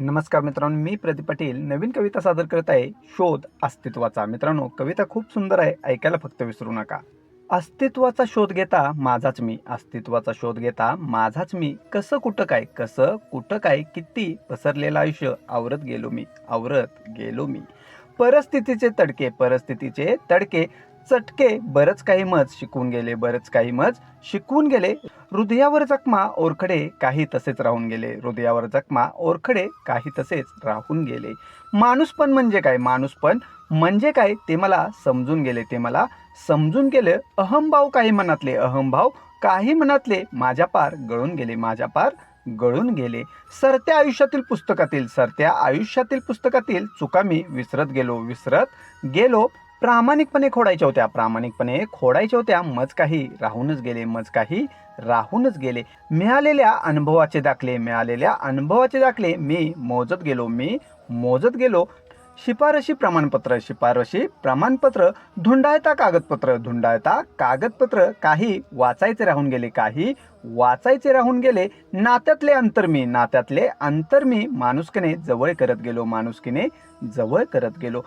नमस्कार मित्रांनो मी प्रदीप पाटील. नवीन कविता सादर करत आहे शोध अस्तित्वाचा. मित्रांनो कविता खूप सुंदर आहे ऐकायला फक्त विसरू नका. अस्तित्वाचा शोध घेता माझाच मी. अस्तित्वाचा शोध घेता माझाच मी. कसं कुठं काय? कसं कुठं काय? किती पसरलेलं आयुष्य? आवरत गेलो मी. आवरत गेलो मी. परिस्थितीचे तडके परिस्थितीचे तडके. चटके बरंच काही मज शिकून गेले बरंच काही मज शिकवून गेले. हृदयावर जखमा ओरखडे काही तसेच राहून गेले. हृदयावर जखमा ओरखडे काही तसेच राहून गेले. माणूसपण म्हणजे काय? माणूसपण म्हणजे काय? ते मला समजून गेले ते मला समजून गेले. अहमभाव काही मनातले अहमभाव काही मनातले माझ्या पार गळून गेले माझ्या पार गळून गेले. सरत्या आयुष्यातील पुस्तकातील सरत्या आयुष्यातील पुस्तकातील चुका मी विसरत गेलो विसरत गेलो. प्रामाणिकपणे खोडायच्या होत्या. प्रामाणिकपणे खोडायच्या होत्या. मज काही राहूनच गेले मज काही राहूनच गेले. मिळालेल्या अनुभवाचे दाखले मिळालेल्या अनुभवाचे दाखले मी मोजत गेलो मी मोजत गेलो. शिफारशी प्रमाणपत्र शिफारशी प्रमाणपत्र धुंडाळता कागदपत्र धुंडाळता कागदपत्र. काही वाचायचे राहून गेले काही वाचायचे राहून गेले. नात्यातले अंतर मी नात्यातले अंतर मी माणुसकीने जवळ करत गेलो माणुसकीने जवळ करत गेलो.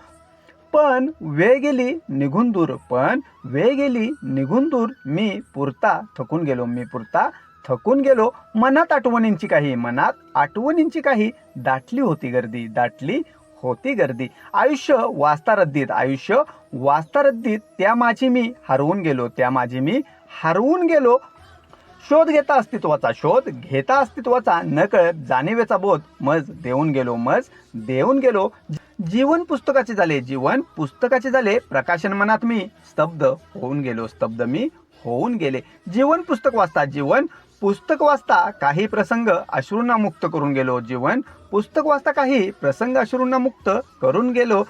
पण वेळ गेली निघून दूर पण वेळ गेली निघून दूर मी पुरता थकून गेलो मी पुरता थकून गेलो. मनात आठवणींची काही मनात आठवणींची काही दाटली होती गर्दी दाटली होती गर्दी. आयुष्य वाचता रद्दीत आयुष्य वाचता रद्दीत त्या माझी मी हरवून गेलो त्या माझी मी हरवून गेलो. शोध घेता अस्तित्वाचा शोध घेता अस्तित्वाचा नकळत जाणीवेचा बोध मज देऊन गेलो मज देऊन गेलो. जीवन पुस्तकाचे झाले. जीवन पुस्तकाचे झाले. प्रकाशन मनात मी स्तब्ध होऊन गेलो. स्तब्ध मी होऊन गेले. जीवन पुस्तक वाचता. जीवन पुस्तक वाचता काही प्रसंग अश्रूंना मुक्त करून गेलो. जीवन पुस्तक वाचता काही प्रसंग अश्रूंना मुक्त करून गेलो.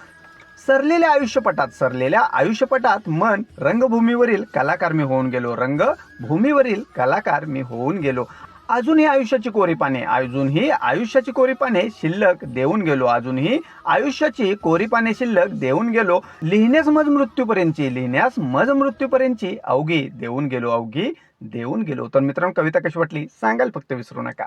सरलेल्या आयुष्यपटात सरलेल्या आयुष्यपटात मन रंगभूमीवरील कलाकार मी होऊन गेलो. रंगभूमीवरील कलाकार मी होऊन गेलो. अजूनही आयुष्याची कोरी पाने अजूनही आयुष्याची कोरी पाने शिल्लक देऊन गेलो. अजूनही आयुष्याची कोरी पाने शिल्लक देऊन गेलो. लिहिण्यास मज मृत्यूपर्यंतची लिहिण्यास मज मृत्यूपर्यंतची अवघी देऊन गेलो अवघी देऊन गेलो. तर मित्रांनो कविता कशी वाटली? सांगाल फक्त विसरू नका.